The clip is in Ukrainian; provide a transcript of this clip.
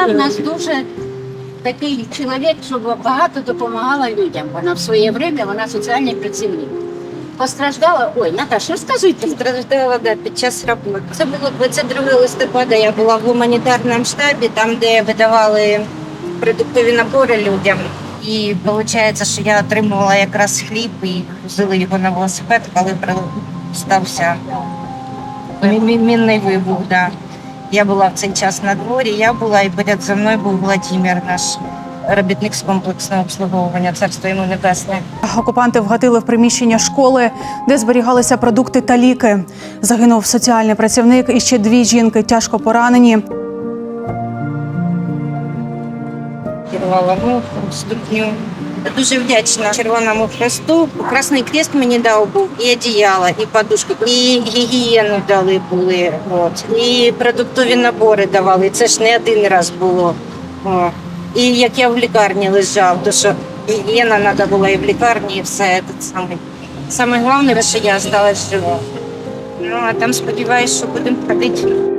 Вона в нас дуже такий чоловік, що багато допомагала людям. Вона в своє время, вона соціальний працівник. Постраждала, ой, Наташа, розказуйте. Страждала да, під час роботи. Це було 22 листопада. Я була в гуманітарному штабі, там, де видавали продуктові набори людям. І виходить, що я отримувала якраз хліб і грузили його на велосипед, коли стався мі- мі- мінний вибух. Да. Я була в цей час на дворі, я була і поряд за мною був Владимир, наш робітник з комплексного обслуговування, царство йому небесне. Окупанти вгатили в приміщення школи, де зберігалися продукти та ліки. Загинув соціальний працівник і ще дві жінки тяжко поранені. Керувала муху, ступню. Дуже вдячна Червоному Хресту. Красний Крест мені дав був і одіяло, і подушку, і гігієну дали були. От. І продуктові набори давали. Це ж не один раз було. О. І як я в лікарні лежав, то що гігієна треба була і в лікарні, і все це саме. Саме головне, що я залишилась жива. Ну а там сподіваюся, що будемо ходити.